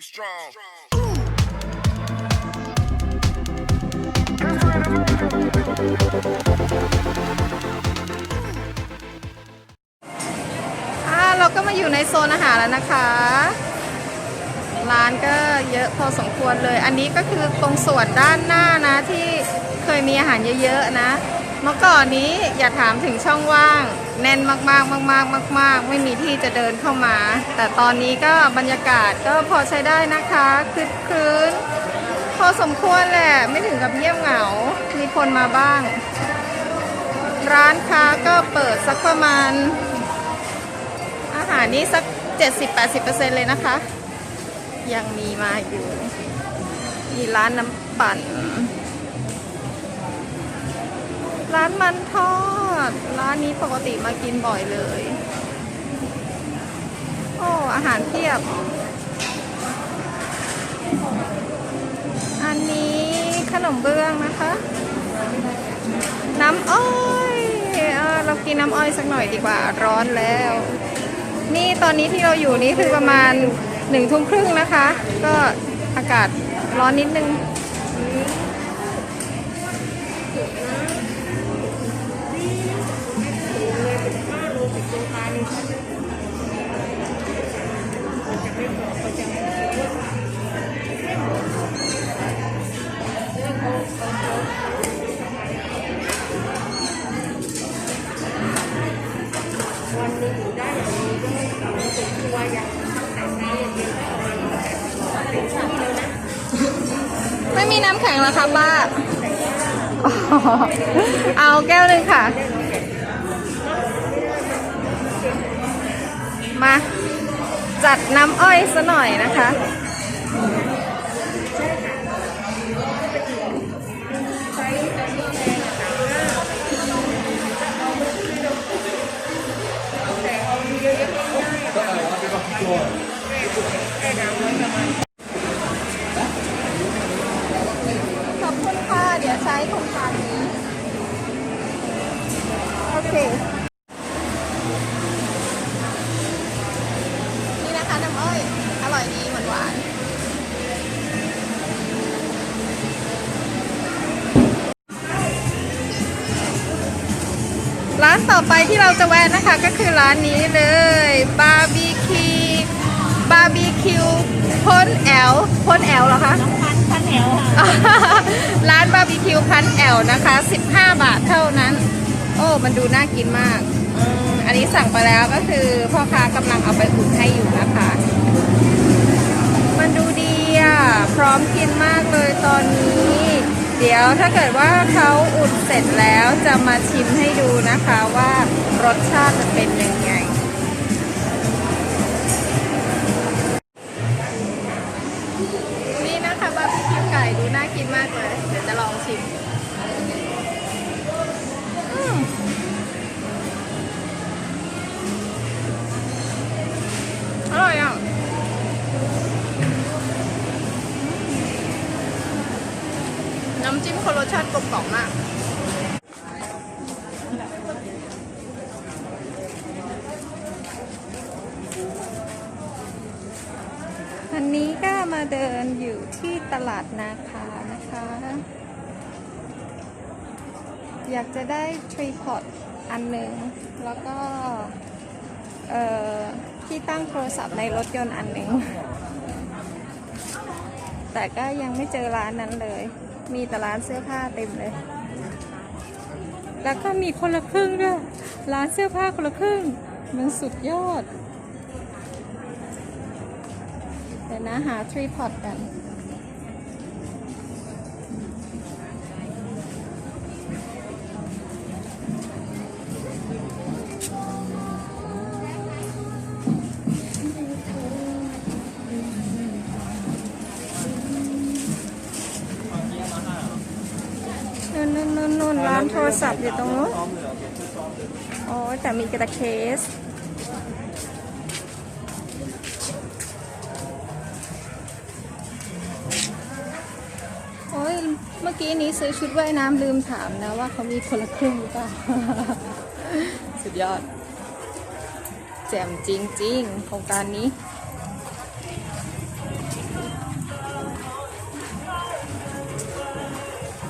Be strong. อ่าเราก็มาอยู่ในโซนอาหารแล้วนะคะ ร้านก็เยอะพอสมควรเลย อันนี้ก็คือตรงส่วนด้านหน้านะที่เคยมีอาหารเยอะๆนะ เมื่อก่อนนี้อย่าถามถึงช่องว่าง แน่นมากๆ มากๆ มาก ๆ ไม่มีที่จะเดินเข้ามา แต่ตอนนี้ก็บรรยากาศก็พอใช้ได้นะคะคึกคืนพอสมควรแหละ ไม่ถึงกับเงียบเหงา มีคนมาบ้าง ร้านค้าก็เปิดสักประมาณ อาหารนี่สัก 70-80%เลยนะคะ ยังมีมาอยู่ มีร้านน้ำปั่น ร้านมันทอด ร้านนี้ปกติมากินบ่อยเลย โอ้ อาหารเพียบ อันนี้ขนมเบื้องนะคะ น้ำอ้อยเออเรากินน้ำอ้อยสักหน่อยดีกว่าร้อนแล้ว นี่ตอนนี้ที่เราอยู่นี่คือประมาณหนึ่งทุ่มครึ่งนะคะ ก็อากาศร้อนนิดนึง ไม่มีน้ำแข็งแล้วค่ะป้า เอาแก้วหนึ่งค่ะ มาจัดน้ำอ้อยซะหน่อยนะคะขอบคุณค่ะ เดี๋ยวใช้โครงการนี้ โอเค ร้านต่อไปที่เราจะแวะนะคะก็คือร้านนี้เลยบาร์บีคิวบาร์บีคิวพ้นแอลพ้นแอลเหรอคะพันพันแถวค่ะร้านบาร์บีคิวพันแอลนะคะ 15 บาทเท่านั้น โอ้ มันดูน่ากินมากอืมอันนี้สั่งไปแล้วก็คือพ่อค้ากำลังเอาไปอุ่นให้อยู่นะคะ มันดูดีอะ พร้อมกินมากเลยตอนนี้ เดี๋ยวถ้าเกิดว่าเขาอุ่นเสร็จแล้วจะมาชิมให้ดูนะคะว่ารสชาติจะเป็นยังไง นี่นะคะบาร์บีคิวไก่ดูน่ากินมากเลย เดี๋ยวจะลองชิม นนี้ก็มาเดินอยู่ที่ตลาดนาคานะคะ อยากจะได้ทรีพอตอันหนึ่งแล้วก็ที่ตั้งโทรศัพท์ในรถยนต์อันหนึ่งแต่ก็ยังไม่เจอร้านนั้นเลย มีแต่ร้านเสื้อผ้าเต็มเลย แล้วก็มีคนละครึ่งด้วย ร้านเสื้อผ้าคนละครึ่ง มันสุดยอด เดี๋ยวนะหาทรีพอตกันนู่นนู่นนู่นร้านโทรศัพท์อยู่ตรงนู้นโอ้ยแต่มีกระเคส มื่อกี้นี้ซื้อชุดว่ายน้ำลืมถามนะว่าเขามีคนละครึ่งหรือเปล่า สุดยอด แจ่มจริงจริงโครงการนี้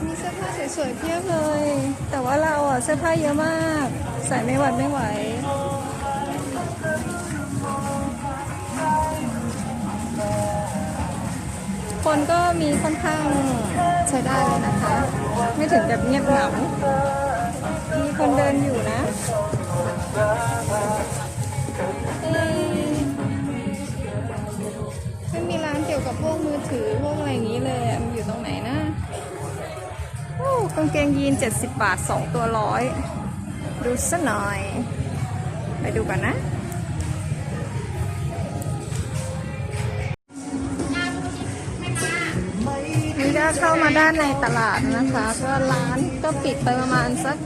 มีเสื้อผ้าสวยๆเพียบเลย แต่ว่าเราอะเสื้อผ้าเยอะมาก ใส่ไม่หวัดไม่ไหว คนก็มีค่อนข้าง ใช้ได้เลยนะคะ ไม่ถึงกับเงียบเหงา มีคนเดินอยู่นะเอ๊ะไม่มีร้านเกี่ยวกับพวกมือถือพวกอะไรอย่างนี้เลยมันอยู่ตรงไหนนะโอ้กางเกงยีน 70 บาท 2 ตัวร้อย ดูซะหน่อย ไปดูกันนะ เข้ามาด้านในตลาดนะคะ ก็ร้านก็ปิดไปประมาณสัก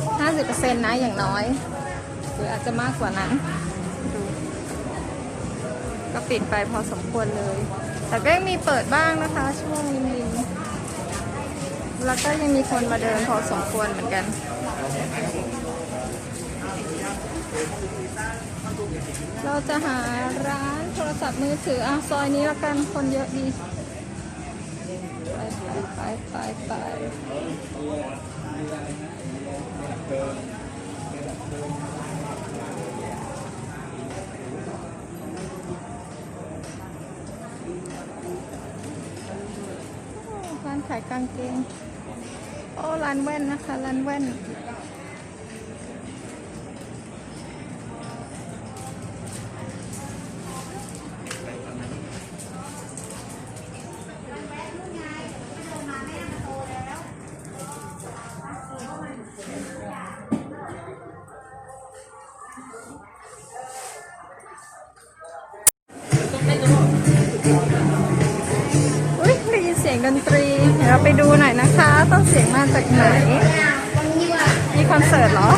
50%นะอย่างน้อย หรืออาจจะมากกว่านั้น ก็ปิดไปพอสมควรเลย แต่ก็ยังมีเปิดบ้างนะคะ ช่วงริมๆแล้วก็ยังมีคนมาเดินพอสมควรเหมือนกันเราจะหาร้านโทรศัพท์มือถืออะซอยนี้ละกันคนเยอะดี ไปไปไปร้านขายกางเกง โอ้ร้านแว่นนะคะ ร้านแว่น ต้องเสียงมาจากไหน มีคอนเสิร์ตเหรอ